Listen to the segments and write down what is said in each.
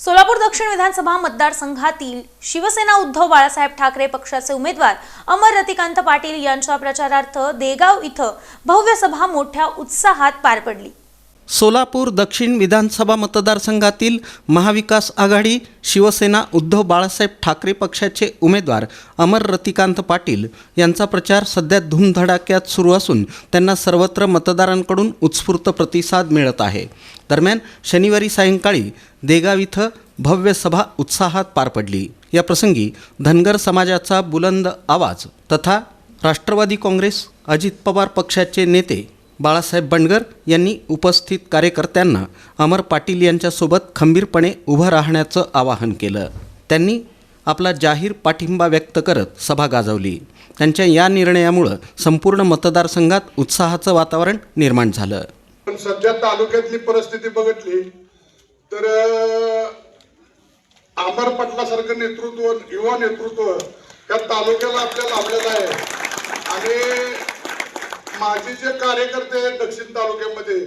सोलापूर दक्षिण विधानसभा मतदारसंघातील शिवसेना उद्धव बाळासाहेब ठाकरे पक्षाचे उमेदवार अमर रतिकांत पाटील यांच्या प्रचारार्थ देगाव इथं भव्य सभा मोठ्या उत्साहात पार पडली. सोलापूर दक्षिण विधानसभा मतदारसंघातील महाविकास आघाडी शिवसेना उद्धव बाळासाहेब ठाकरे पक्षाचे उमेदवार अमर रतिकांत पाटील यांचा प्रचार सध्या धूमधडाक्यात सुरू असून त्यांना सर्वत्र मतदारांकडून उत्स्फूर्त प्रतिसाद मिळत आहे. दरम्यान शनिवारी सायंकाळी देगाव इथं भव्य सभा उत्साहात पार पडली. या प्रसंगी धनगर समाजाचा बुलंद आवाज तथा राष्ट्रवादी काँग्रेस अजित पवार पक्षाचे नेते बाळासाहेब बंडगर यांनी उपस्थित कार्यकर्त्यांना अमर पाटील यांच्यासोबत खंबीरपणे उभं राहण्याचं आवाहन केलं. त्यांनी आपला जाहीर पाठिंबा व्यक्त करत सभा गाजवली. त्यांच्या या निर्णयामुळं संपूर्ण मतदारसंघात उत्साहाचं वातावरण निर्माण झालं. पण सध्या तालुक्यातली परिस्थिती बघितली तर अमर पटलासारखं नेतृत्व युवा नेतृत्व या तालुक्याला आपल्या लाभलेलं आहे. आणि माझे जे कार्यकर्ते आहेत दक्षिण तालुक्यामध्ये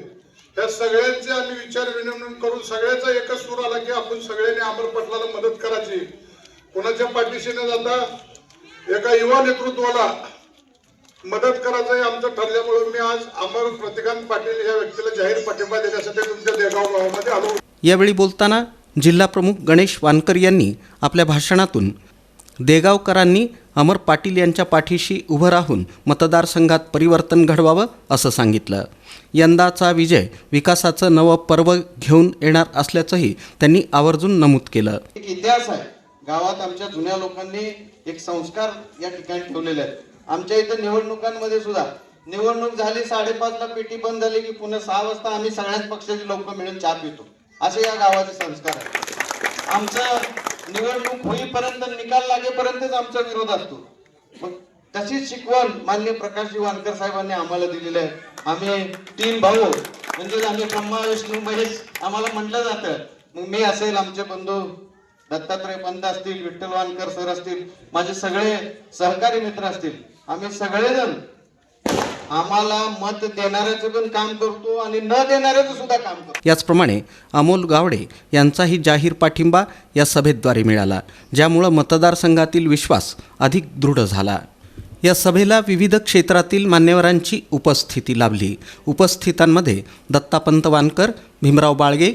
त्या सगळ्यांचे आम्ही विचार विनिमय करून सगळ्याचा एकच सूर आला की आपण सगळ्यांनी अमर पटलाला मदत करायची. कोणाच्या पाठीशी न जाता एका युवा नेतृत्वाला मदत करायचं हे आमचं ठरल्यामुळे मी आज अमर प्रतिकांत पाटील या व्यक्तीला जाहीर पाठिंबा देण्यासाठी तुमच्या देगाव गावामध्ये आलो यावेळी बोलताना जिल्हाप्रमुख गणेश वानकर यांनी आपल्या भाषणातून देगावकरांनी अमर पाटील यांच्या पाठीशी उभं राहून मतदारसंघात परिवर्तन घडवावं असं सांगितलं. यंदाचा विजय विकासाचं नवं पर्व घेऊन येणार असल्याचंही त्यांनी आवर्जून नमूद केलं. एक इतिहास आहे. गावात आमच्या जुन्या लोकांनी एक संस्कार या ठिकाणी ठेवलेले आहेत. आमच्या इथं निवडणुकांमध्ये सुद्धा निवडणूक झाली साडेपाचला पेटी बंद झाली की पुन्हा सहा वाजता आम्ही सगळ्याच पक्षाचे लोक मिळून चहा पितो. असे या गावाचे संस्कार आहेत आमचं निवडणूक होईपर्यंत निकाल लागेपर्यंतच आमचा विरोध असतो. मग तशीच शिकवण मान्य प्रकाशजी वानकर साहेबांनी आम्हाला दिलेली आहे. आम्ही तीन भाऊ म्हणजे आम्ही ब्रह्मा विष्णू महेश आम्हाला म्हटलं जातं. मग मी असेल आमचे बंधू दत्तात्रय पंत असतील विठ्ठल वानकर सर असतील माझे सगळे सहकारी मित्र असतील. आम्ही सगळेजण आम्हाला मत देणाऱ्याचं पण काम करतो आणि न देणाऱ्याचं सुद्धा काम करतो. याचप्रमाणे अमोल गावडे यांचाही जाहीर पाठिंबा या सभेद्वारे मिळाला ज्यामुळं मतदारसंघातील विश्वास अधिक दृढ झाला. या सभेला विविध क्षेत्रातील मान्यवरांची उपस्थिती लाभली. उपस्थितांमध्ये दत्तापंत वानकर भीमराव बाळगे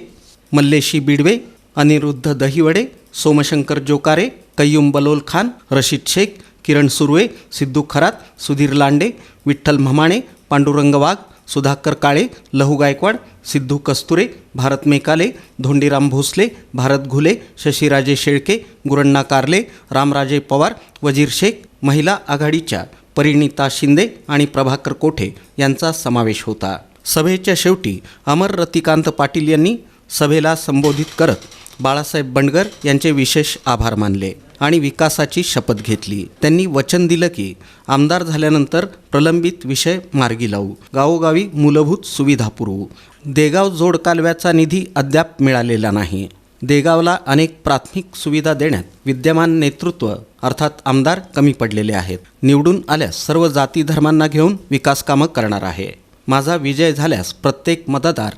मल्लेशी बिडवे अनिरुद्ध दहिवडे सोमशंकर जोकारे कय्यूम बलोल खान रशीद शेख किरण सुर्वे सिद्धू खरात सुधीर लांडे विठ्ठल ममाणे पांडुरंग वाघ सुधाकर काळे लहू गायकवाड सिद्धू कस्तुरे भारत मेकाले धोंडीराम भोसले भारत घुले शशीराजे शेळके गुरण्णा कारले रामराजे पवार वजीर शेख महिला आघाडीच्या परिणिता शिंदे आणि प्रभाकर कोठे यांचा समावेश होता. सभेच्या शेवटी अमर रतिकांत पाटील यांनी सभेला संबोधित करत बाळासाहेब बंडगर यांचे विशेष आभार मानले. आणि विकासाची शपथ घेतली. त्यांनी वचन दिलं की आमदार झाल्यानंतर प्रलंबित विषय मार्गी लावू. गावोगावी मूलभूत सुविधा पुरवू. देगाव जोड कालव्याचा निधी अद्याप मिळालेला नाही. देगावला अनेक प्राथमिक सुविधा देण्यात विद्यमान नेतृत्व अर्थात आमदार कमी पडलेले आहेत. निवडून आल्यास सर्व जाती धर्मांना घेऊन विकासकामं करणार आहे. माझा विजय झाल्यास प्रत्येक मतदार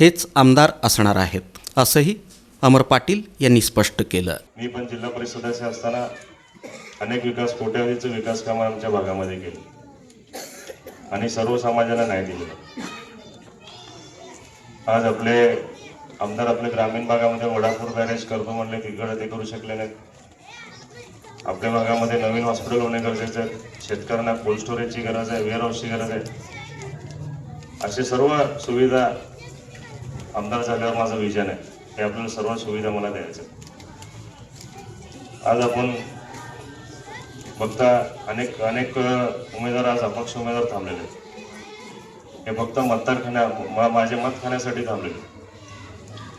हेच आमदार असणार आहेत असंही अमर पाटील यांनी स्पष्ट केलं. मी पण जिल्हा परिषद सदस्य असताना अनेक विकास कोट्यावधीचे विकास कामं आमच्या भागामध्ये केली. आणि सर्व समाजाला न्याय दिले. आज आपले आमदार आपले ग्रामीण भागामध्ये वडापूर बॅरेज करतो म्हणले तिकडे ते करू शकले नाहीत. आपल्या भागामध्ये नवीन हॉस्पिटल होणे गरजेचं आहे. शेतकऱ्यांना कोल्ड स्टोरेजची गरज आहे वेअर हाऊसची गरज आहे. असे सर्व सुविधा आमदार झाल्यावर माझं विजन आहे. हे आपल्याला सर्व सुविधा मला द्यायचं आज आपण बघता अनेक अनेक उमेदवार आज अपक्ष उमेदवार थांबलेले आहेत. हे फक्त मतदारखाना मा- माझे मत खाण्यासाठी थांबलेले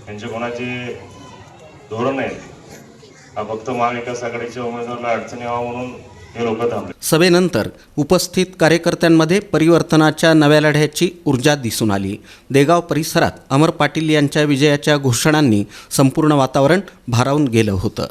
यांचे कोणाचे धोरण आहे हा फक्त महाविकास आघाडीच्या उमेदवाराला अडचणी यावं म्हणून सभेनंतर उपस्थित कार्यकर्त्यांमध्ये परिवर्तनाच्या नव्या लढ्याची ऊर्जा दिसून आली. देगाव परिसरात अमर पाटील यांच्या विजयाच्या घोषणांनी संपूर्ण वातावरण भारावून गेलं होतं.